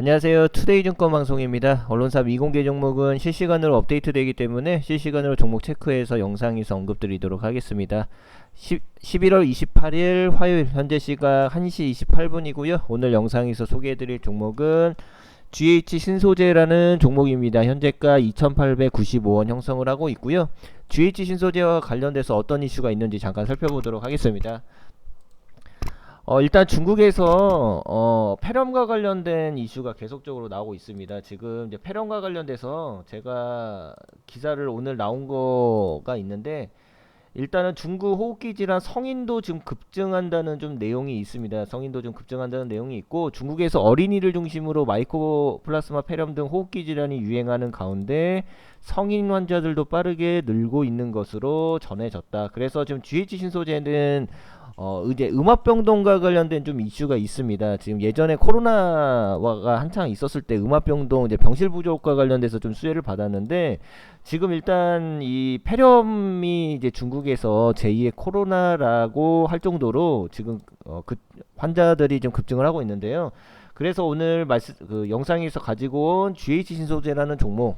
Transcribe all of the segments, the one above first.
안녕하세요. 투데이증권 방송입니다. 언론사 미공개 종목은 실시간으로 업데이트되기 때문에 실시간으로 종목 체크해서 영상에서 언급드리도록 하겠습니다. 10, 11월 28일 화요일 현재 시각 1시 28분이고요. 오늘 영상에서 소개해드릴 종목은 GH 신소재라는 종목입니다. 현재가 2,895원 형성을 하고 있고요. GH 신소재와 관련돼서 어떤 이슈가 있는지 잠깐 살펴보도록 하겠습니다. 어, 일단 중국에서 어, 폐렴과 관련된 이슈가 계속적으로 나오고 있습니다. 지금 이제 폐렴과 관련돼서 제가 기사를 오늘 나온 거가 있는데 일단은 중국 호흡기 질환 성인도 지금 급증한다는 좀 내용이 있습니다. 성인도 좀 급증한다는 내용이 있고 중국에서 어린이를 중심으로 마이코플라스마 폐렴 등 호흡기 질환이 유행하는 가운데 성인 환자들도 빠르게 늘고 있는 것으로 전해졌다. 그래서 지금 GH 신소재는 어 이제 음압병동과 관련된 좀 이슈가 있습니다. 지금 예전에 코로나가 한창 있었을 때 음압병동 이제 병실 부족과 관련돼서 좀 수혜를 받았는데 지금 일단 이 폐렴이 이제 중국에서 제2의 코로나라고 할 정도로 지금 어 그 환자들이 좀 급증을 하고 있는데요. 그래서 오늘 말씀 그 영상에서 가지고 온 GH 신소재라는 종목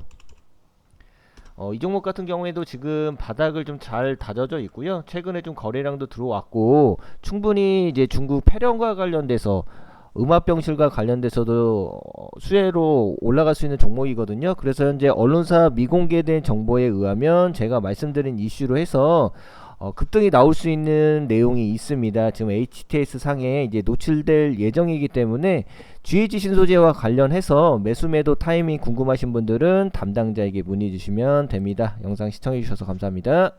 어, 이 종목 같은 경우에도 지금 바닥을 좀 잘 다져져 있고요. 최근에 좀 거래량도 들어왔고 충분히 이제 중국 폐렴과 관련돼서 음압병실과 관련돼서도 어, 수혜로 올라갈 수 있는 종목이거든요. 그래서 현재 언론사 미공개된 정보에 의하면 제가 말씀드린 이슈로 해서 어, 급등이 나올 수 있는 내용이 있습니다. 지금 HTS 상에 이제 노출될 예정이기 때문에 GH 신소재와 관련해서 매수 매도 타이밍 궁금하신 분들은 담당자에게 문의 주시면 됩니다. 영상 시청해 주셔서 감사합니다.